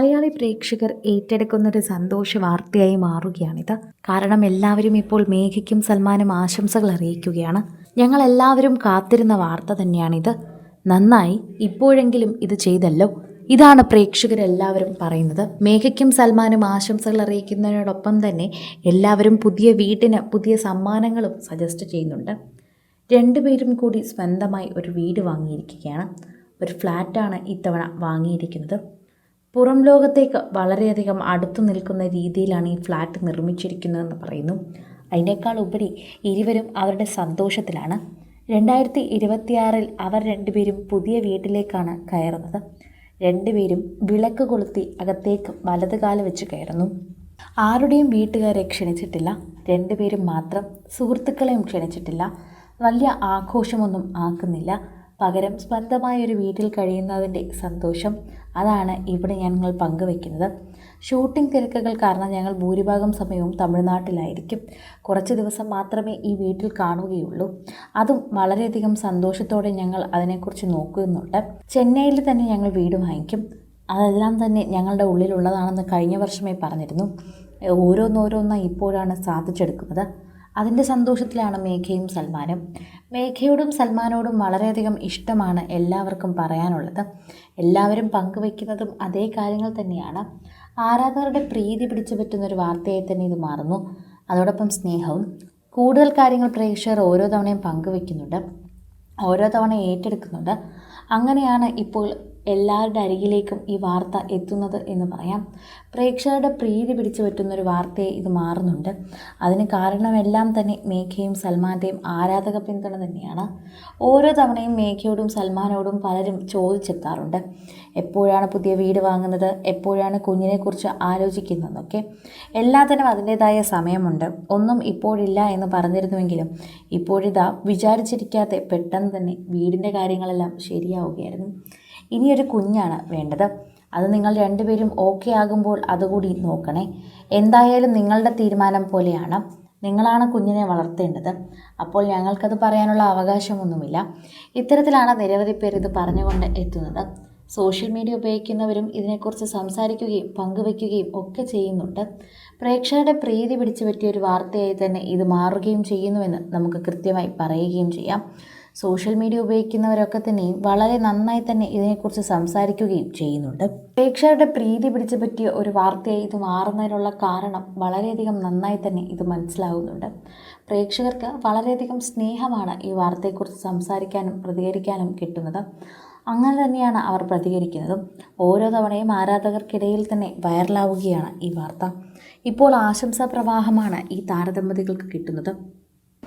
മലയാളി പ്രേക്ഷകർ ഏറ്റെടുക്കുന്നൊരു സന്തോഷ വാർത്തയായി മാറുകയാണിത്. കാരണം എല്ലാവരും ഇപ്പോൾ മേഘയ്ക്കും സൽമാനും ആശംസകൾ അറിയിക്കുകയാണ്. ഞങ്ങൾ എല്ലാവരും കാത്തിരുന്ന വാർത്ത തന്നെയാണിത്. നന്നായി ഇപ്പോഴെങ്കിലും ഇത് ചെയ്തല്ലോ. ഇതാണ് പ്രേക്ഷകരെല്ലാവരും പറയുന്നത്. മേഘയ്ക്കും സൽമാനും ആശംസകൾ അറിയിക്കുന്നതിനോടൊപ്പം തന്നെ എല്ലാവരും പുതിയ വീടിന് പുതിയ സമ്മാനങ്ങളും സജസ്റ്റ് ചെയ്യുന്നുണ്ട്. രണ്ടുപേരും കൂടി സ്വന്തമായി ഒരു വീട് വാങ്ങിയിരിക്കുകയാണ്. ഒരു ഫ്ലാറ്റാണ് ഇത്തവണ വാങ്ങിയിരിക്കുന്നത്. പുറം ലോകത്തേക്ക് വളരെയധികം അടുത്തു നിൽക്കുന്ന രീതിയിലാണ് ഈ ഫ്ലാറ്റ് നിർമ്മിച്ചിരിക്കുന്നതെന്ന് പറയുന്നു. അതിനേക്കാൾ ഉപരി ഇരുവരും അവരുടെ സന്തോഷത്തിലാണ്. രണ്ടായിരത്തി ഇരുപത്തിയാറിൽ അവർ രണ്ടുപേരും പുതിയ വീട്ടിലേക്കാണ് കയറുന്നത്. രണ്ടുപേരും വിളക്ക് കൊളുത്തി അകത്തേക്ക് വലത് കാൽ വെച്ച് കയറുന്നു. ആരുടെയും വീട്ടുകാരെ ക്ഷണിച്ചിട്ടില്ല. രണ്ടുപേരും മാത്രം സുഹൃത്തുക്കളെയും ക്ഷണിച്ചിട്ടില്ല. വലിയ ആഘോഷമൊന്നും ആക്കുന്നില്ല. പകരം സ്വന്തമായ ഒരു വീട്ടിൽ കഴിയുന്നതിന്റെ സന്തോഷം. അതാണ് ഇവിടെ ഞങ്ങൾ പങ്കുവെക്കുന്നത് ഷൂട്ടിംഗ് തിരക്കുകൾ കാരണം ഞങ്ങൾ ഭൂരിഭാഗം സമയവും തമിഴ്നാട്ടിലായിരിക്കും. കുറച്ച് ദിവസം മാത്രമേ ഈ വീട്ടിൽ കാണുകയുള്ളൂ. അതും വളരെയധികം സന്തോഷത്തോടെ ഞങ്ങൾ അതിനെക്കുറിച്ച് നോക്കുന്നുണ്ട്. ചെന്നൈയിൽ തന്നെ ഞങ്ങൾ വീട് വാങ്ങിക്കും. അതെല്ലാം തന്നെ ഞങ്ങളുടെ ഉള്ളിലുള്ളതാണെന്ന് കഴിഞ്ഞ വർഷമേ പറഞ്ഞിരുന്നു. ഓരോന്നോരോന്നായി ഇപ്പോഴാണ് സാധിച്ചെടുക്കുന്നത്. അതിന്റെ സന്തോഷത്തിലാണ് മേഘയും സൽമാനും. മേഘയോടും സൽമാനോടും വളരെയധികം ഇഷ്ടമാണ് എല്ലാവർക്കും പറയാനുള്ളത്. എല്ലാവരും പങ്കുവെക്കുന്നതും അതേ കാര്യങ്ങൾ തന്നെയാണ്. ആരാധകരുടെ പ്രീതി പിടിച്ചു പറ്റുന്ന ഒരു വാർത്തയായി തന്നെ ഇത് മാറുന്നു. അതോടൊപ്പം സ്നേഹവും. കൂടുതൽ കാര്യങ്ങൾ പ്രേക്ഷകർ ഓരോ തവണയും പങ്കുവെക്കുന്നുണ്ട് ഓരോ തവണ ഏറ്റെടുക്കുന്നുണ്ട്. അങ്ങനെയാണ് ഇപ്പോൾ എല്ലാവരുടെ അരികിലേക്കും ഈ വാർത്ത എത്തുന്നത് എന്ന് പറയാം. പ്രേക്ഷകരുടെ പ്രീതി പിടിച്ചു പറ്റുന്നൊരു വാർത്തയെ ഇത് മാറുന്നുണ്ട്. അതിന് കാരണമെല്ലാം തന്നെ മേഘയും സൽമാന്റെയും ആരാധക പിന്തുണ തന്നെയാണ്. ഓരോ തവണയും മേഘയോടും സൽമാനോടും പലരും ചോദിച്ചെത്താറുണ്ട്. എപ്പോഴാണ് പുതിയ വീട് വാങ്ങുന്നത്? എപ്പോഴാണ് കുഞ്ഞിനെക്കുറിച്ച് ആലോചിക്കുന്നതെന്നൊക്കെ. എല്ലാത്തിനും അതിന്റേതായ സമയമുണ്ട്. ഒന്നും ഇപ്പോഴില്ല എന്ന് പറഞ്ഞിരുന്നുവെങ്കിലും ഇപ്പോഴിതാ വിചാരിച്ചിരിക്കാതെ പെട്ടെന്ന് തന്നെ വീടിന്റെ കാര്യങ്ങളെല്ലാം ശരിയാവുകയായിരുന്നു. ഇനിയൊരു കുഞ്ഞാണ് വേണ്ടത്. അത് നിങ്ങൾ രണ്ടുപേരും ഓക്കെ ആകുമ്പോൾ അതുകൂടി നോക്കണേ. എന്തായാലും നിങ്ങളുടെ തീരുമാനം പോലെയാണ്. നിങ്ങളാണ് കുഞ്ഞിനെ വളർത്തേണ്ടത്. അപ്പോൾ ഞങ്ങൾക്കത് പറയാനുള്ള അവകാശമൊന്നുമില്ല. ഇത്തരത്തിലാണ് നിരവധി പേർ ഇത് പറഞ്ഞുകൊണ്ട് എത്തുന്നത്. സോഷ്യൽ മീഡിയ ഉപയോഗിക്കുന്നവരും ഇതിനെക്കുറിച്ച് സംസാരിക്കുകയും പങ്കുവയ്ക്കുകയും ഒക്കെ ചെയ്യുന്നുണ്ട്. പ്രേക്ഷകരുടെ പ്രീതി പിടിച്ചു പറ്റിയ ഒരു വാർത്തയായി തന്നെ ഇത് മാറുകയും ചെയ്യുന്നുവെന്ന് നമുക്ക് കൃത്യമായി പറയുകയും ചെയ്യാം. സോഷ്യൽ മീഡിയ ഉപയോഗിക്കുന്നവരൊക്കെ തന്നെയും വളരെ നന്നായി തന്നെ ഇതിനെക്കുറിച്ച് സംസാരിക്കുകയും ചെയ്യുന്നുണ്ട്. പ്രേക്ഷകരുടെ പ്രീതി പിടിച്ചു പറ്റിയ ഒരു വാർത്തയായി ഇത് മാറുന്നതിനുള്ള കാരണം വളരെയധികം നന്നായി തന്നെ ഇത് മനസ്സിലാകുന്നുണ്ട് പ്രേക്ഷകർക്ക് വളരെയധികം സ്നേഹമാണ് ഈ വാർത്തയെക്കുറിച്ച് സംസാരിക്കാനും പ്രതികരിക്കാനും കിട്ടുന്നത്. അങ്ങനെ തന്നെയാണ് അവർ പ്രതികരിക്കുന്നതും. ഓരോ തവണയും ആരാധകർക്കിടയിൽ തന്നെ വൈറലാവുകയാണ് ഈ വാർത്ത. ഇപ്പോൾ ആശംസാ പ്രവാഹമാണ് ഈ താരദമ്പതികൾക്ക് കിട്ടുന്നത്.